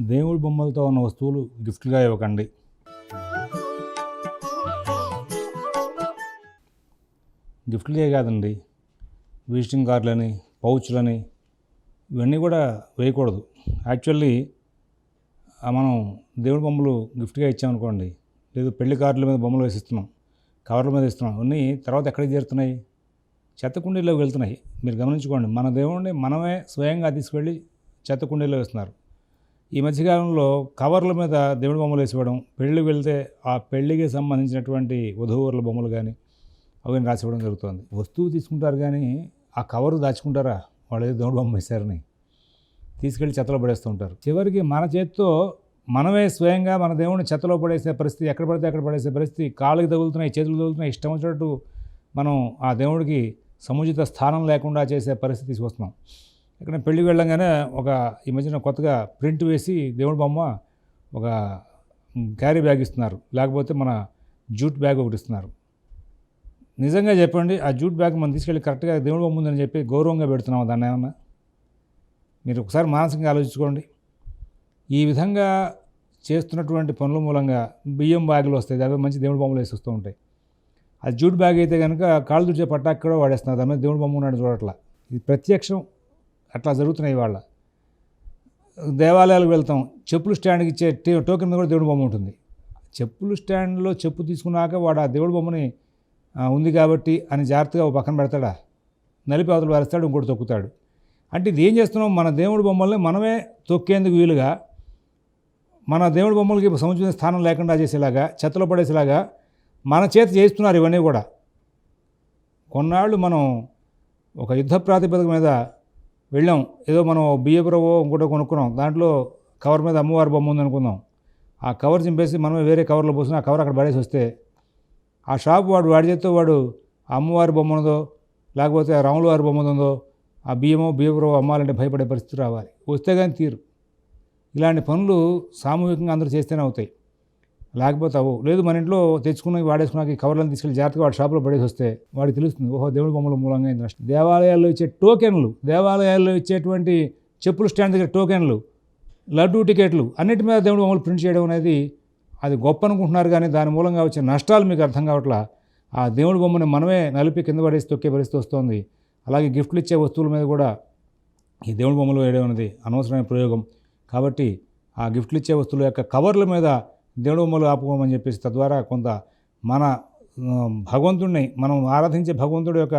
దేవుడి బొమ్మలతో ఉన్న వస్తువులు గిఫ్ట్గా ఇవ్వకండి. గిఫ్ట్లే కాదండి. విజిటింగ్ కార్డులని పౌచ్లని ఇవన్నీ కూడా వేయకూడదు. యాక్చువల్లీ మనం దేవుడి బొమ్మలు గిఫ్ట్గా ఇచ్చామనుకోండి లేదు పెళ్ళి కార్డుల మీద బొమ్మలు వేసిస్తున్నాం కవర్ల మీద ఇస్తున్నాం అవన్నీ తర్వాత ఎక్కడికి చేరుతున్నాయి? చెత్త కుండీలోకి వెళ్తున్నాయి. మీరు గమనించుకోండి మన దేవుడిని మనమే స్వయంగా తీసుకెళ్ళి చెత్త కుండీలో వేస్తున్నారు. ఈ మధ్యకాలంలో కవర్ల మీద దేవుడి బొమ్మలు వేసివ్వడం పెళ్ళికి వెళ్తే ఆ పెళ్ళికి సంబంధించినటువంటి వధూవరుల బొమ్మలు కానీ అవి రాసివ్వడం జరుగుతుంది. వస్తువు తీసుకుంటారు కానీ ఆ కవరు దాచుకుంటారా? వాళ్ళు ఏదో దేవుడి బొమ్మ వేశారని తీసుకెళ్ళి చెత్తలో పడేస్తూ ఉంటారు. చివరికి మన చేత్తో మనమే స్వయంగా మన దేవుడిని చెత్తలో పడేసే పరిస్థితి ఎక్కడ పడితే అక్కడ పడేసే పరిస్థితి కాళ్ళకి తగులుతున్నాయి చేతులు తగులుతున్నాయి ఇష్టం వచ్చినట్టు మనం ఆ దేవుడికి సముచిత స్థానం లేకుండా చేసే పరిస్థితి తీసుకొస్తున్నాం ఇక్కడ పెళ్ళికి వెళ్ళంగానే ఒక ఈ మధ్యన కొత్తగా ప్రింట్ వేసి దేవుడి బొమ్మ ఒక క్యారీ బ్యాగ్ ఇస్తున్నారు. లేకపోతే మన జూట్ బ్యాగ్ ఒకటి ఇస్తున్నారు. నిజంగా చెప్పండి ఆ జూట్ బ్యాగ్ మనం తీసుకెళ్ళి కరెక్ట్గా దేవుడి బొమ్మ ఉందని చెప్పి గౌరవంగా పెడుతున్నాం దాన్ని ఏమన్నా? మీరు ఒకసారి మానసికంగా ఆలోచించుకోండి. ఈ విధంగా చేస్తున్నటువంటి పనుల మూలంగా బియ్యం బ్యాగులు వస్తాయి. దాని మంచి దేవుడి బొమ్మలు వేసి వస్తూ ఉంటాయి. అది జూట్ బ్యాగ్ అయితే కనుక కాళ్ళు తుడిచే పట్టాకు కూడా వాడేస్తున్నారు. దాని మీద దేవుడి బొమ్మ ఉన్నాడు చూడట్లా. ఇది ప్రత్యక్షం. అట్లా జరుగుతున్నాయి వాళ్ళ దేవాలయాలకు వెళ్తాం చెప్పులు స్టాండ్కి ఇచ్చే టే- టోకెన్ మీద కూడా దేవుడి బొమ్మ ఉంటుంది. చెప్పులు స్టాండ్లో చెప్పు తీసుకున్నాక వాడు ఆ దేవుడి బొమ్మని ఉంది కాబట్టి అని జాగ్రత్తగా పక్కన పెడతాడా? నలిపి అవతలు వారేస్తాడు ఇంకోటి తొక్కుతాడు. అంటే ఇది ఏం చేస్తున్నాం? మన దేవుడి బొమ్మల్ని మనమే తొక్కేందుకు వీలుగా మన దేవుడి బొమ్మలకి సముచిత స్థానం లేకుండా చేసేలాగా చెత్తలో పడేసేలాగా మన చేతి చేస్తున్నారు ఇవన్నీ కూడా. కొన్నాళ్ళు మనం ఒక యుద్ధ ప్రాతిపదిక మీద వెళ్ళాం. ఏదో మనం బియ్యపురవో ఇంకోటో కొనుక్కున్నాం. దాంట్లో కవర్ మీద అమ్మవారి బొమ్మ ఉంది అనుకుందాం ఆ కవర్ చింపేసి మనమే వేరే కవర్లో పోసిన ఆ కవర్ అక్కడ పడేసి వస్తే ఆ షాప్ వాడు వాడి చేత్తో వాడు ఆ అమ్మవారి బొమ్మ ఉందో లేకపోతే ఆ రాముల వారి బొమ్మ ఉందో ఆ బియ్యమో బియ్యపురవో అమ్మాలంటే భయపడే పరిస్థితి రావాలి. వస్తే కానీ తీరు. ఇలాంటి పనులు సామూహికంగా అందరూ చేస్తేనే అవుతాయి. లేకపోతే అవు లేదు మన ఇంట్లో తెచ్చుకున్న వాడేసుకున్నాక ఈ కవర్లను తీసుకెళ్ళి జాగ్రత్తగా వాడి షాప్లో పడేసి వస్తే వాడికి తెలుస్తుంది ఓహో దేవుడి బొమ్మల మూలంగా అయింది నష్టం. దేవాలయాల్లో ఇచ్చే టోకెన్లు దేవాలయాల్లో ఇచ్చేటువంటి చెప్పులు స్టాండ్ దగ్గర టోకెన్లు లడ్డూ టికెట్లు అన్నిటి మీద దేవుడి బొమ్మలు ప్రింట్ చేయడం అనేది అది గొప్ప అనుకుంటున్నారు కానీ దాని మూలంగా వచ్చే నష్టాలు మీకు అర్థం కావట్లా? ఆ దేవుడి బొమ్మని మనమే నలిపి కింద పడేసి తొక్కే పరిస్థితి వస్తుంది. అలాగే గిఫ్ట్లు ఇచ్చే వస్తువుల మీద కూడా ఈ దేవుడి బొమ్మలు వేయడం అనేది అనవసరమైన ప్రయోగం. కాబట్టి ఆ గిఫ్ట్లు ఇచ్చే వస్తువుల యొక్క కవర్ల మీద దేడోమలు బొమ్మలు ఆపుకోమని చెప్పేసి తద్వారా కొంత మన భగవంతుడిని మనం ఆరాధించే భగవంతుడి యొక్క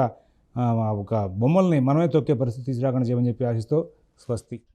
ఒక బొమ్మల్ని మనమే తొక్కే పరిస్థితి తీసుకురాకుండా చేయమని చెప్పి ఆశిస్తూ స్వస్తి.